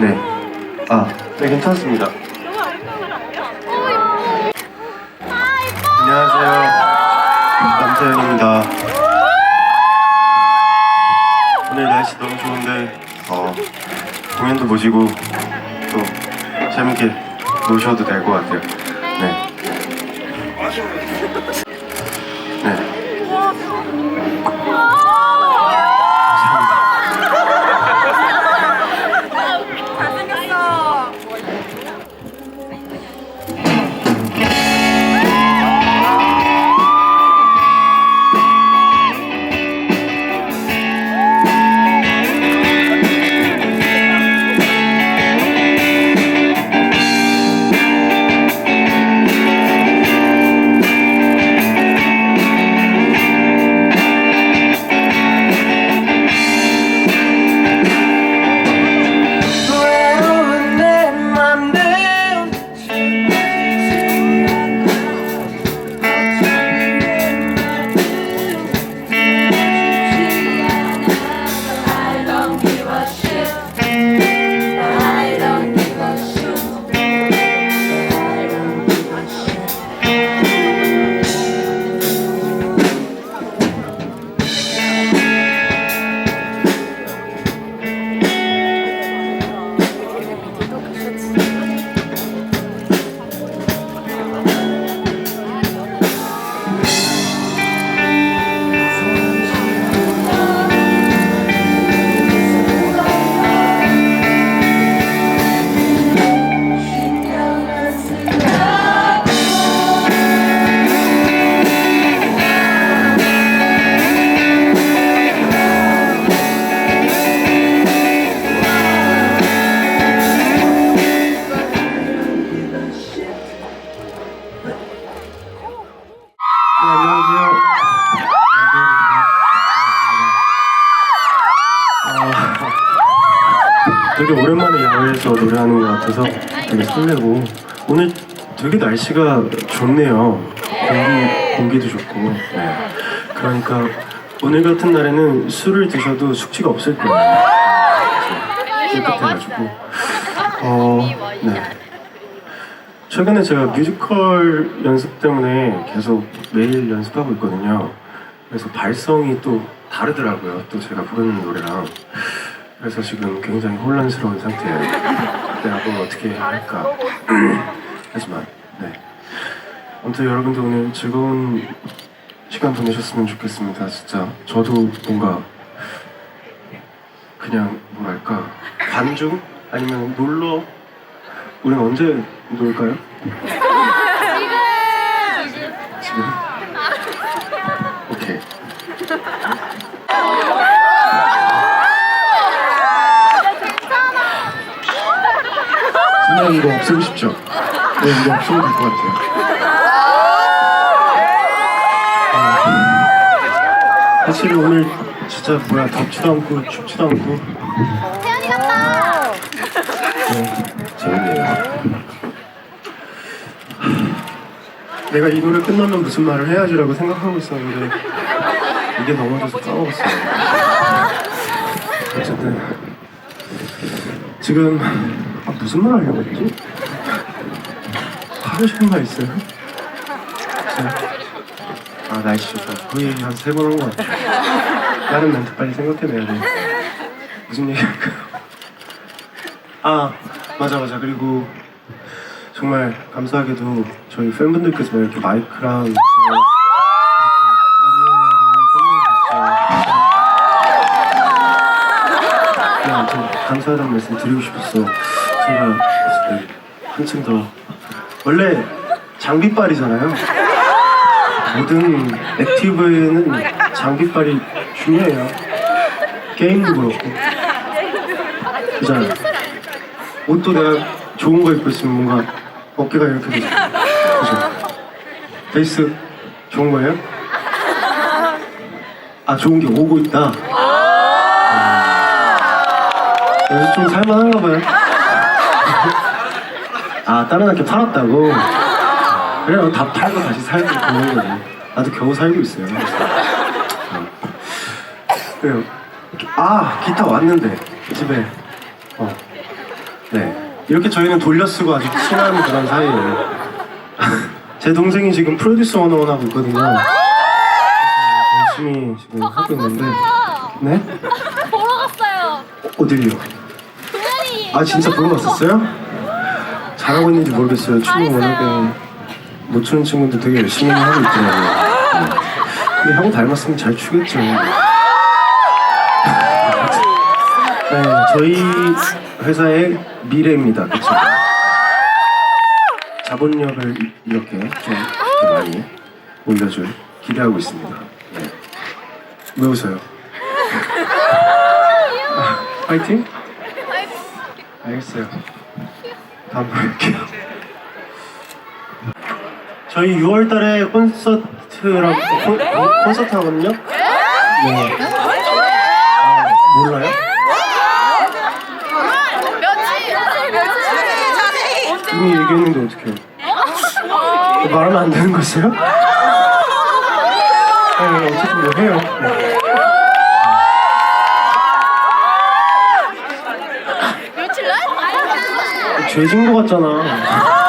네. 아, 네, 괜찮습니다. 안녕하세요. 남태현입니다. 오늘 날씨 너무 좋은데, 어, 공연도 보시고, 또, 재밌게 노셔도 될 것 같아요. 네. 네. 되게 오랜만에 야외에서 노래하는 것 같아서 되게 설레고 오늘 되게 날씨가 좋네요. 공기 공기도 좋고. 네. 그러니까 오늘 같은 날에는 술을 드셔도 숙취가 없을 거예요. 깨끗해가지고. 어, 네. 최근에 제가 뮤지컬 연습 때문에 계속 매일 연습하고 있거든요. 그래서 발성이 또 다르더라고요. 또 제가 부르는 노래랑. 그래서 지금 굉장히 혼란스러운 상태예요. 내가 뭘 어떻게 해야 할까. 하지만, 네. 아무튼 여러분들 오늘 즐거운 시간 보내셨으면 좋겠습니다. 진짜. 저도 뭔가 그냥 뭐랄까. 관중? 아니면 놀러? 우린 언제 놀까요? 지금? 오케이. 그냥 이거 없애고 싶죠? 네, 이거 없애면 될것 같아요. 어. 사실 오늘 진짜 뭐야 덥지도 않고 춥지도 않고 태연이 같다. 네, 재밌네요. 내가 이 노래 끝나면 무슨 말을 해야지라고 생각하고 있었는데 이게 넘어져서 까먹었어요. 어쨌든 지금 아, 무슨 말 하려고 했지? 하고 싶은 말 있어요? 자, 아 날씨 좋다. 거의 한 세 번 한 것 같아. 다른 멘트 빨리 생각해내야 돼. 무슨 얘기 할까요? 아 맞아 맞아 그리고 정말 감사하게도 저희 팬분들께서 이렇게 마이크랑 감사하다는 말씀 드리고 싶었어 제가 네, 한층 더 원래 장비빨이잖아요 모든 액티브에는 장비빨이 중요해요 게임도 그렇고 그잖아요 옷도 내가 좋은 거 입고 있으면 뭔가 어깨가 이렇게 되죠. 그죠? 베이스 좋은 거예요? 아 좋은 게 오고 있다. 아, 요새 좀 살만한가 봐요. 아 다른 학교 팔았다고? 그래요 다 팔고 다시 살고 그런 거지. 나도 겨우 살고 있어요. 어. 그래요. 아 기타 왔는데 집에. 어. 네. 이렇게 저희는 돌려 쓰고 아주 친한 그런 사이예요. 제 동생이 지금 프로듀서 원어원 하고 있거든요. 열심히 지금 하고 있는데. 네? 보러 갔어요. 어딜요? 동현이. 아 진짜 보러 갔었어요? 잘하고 있는지 모르겠어요. 춤을 워낙에 못 추는 친구들 되게 열심히 하고 있더라고요. 네. 근데 형 닮았으면 잘 추겠죠. 네, 저희 회사의 미래입니다. 그렇죠? 자본력을 이- 이렇게 좀 이렇게 많이 올려줄 기대하고 있습니다. 네. 왜 웃어요? 아, 파이팅? 알겠어요. 다음 볼게요. 저희 6월 달에 콘서트랑 콘, 콘- 콘서트 하거든요. 네. 아, 몰라요? 이미 얘기했는데 어떡해요? 말하면 안 되는 거였어요? 네, 어쨌든 뭐 해요. 네. 죄진 거 같잖아.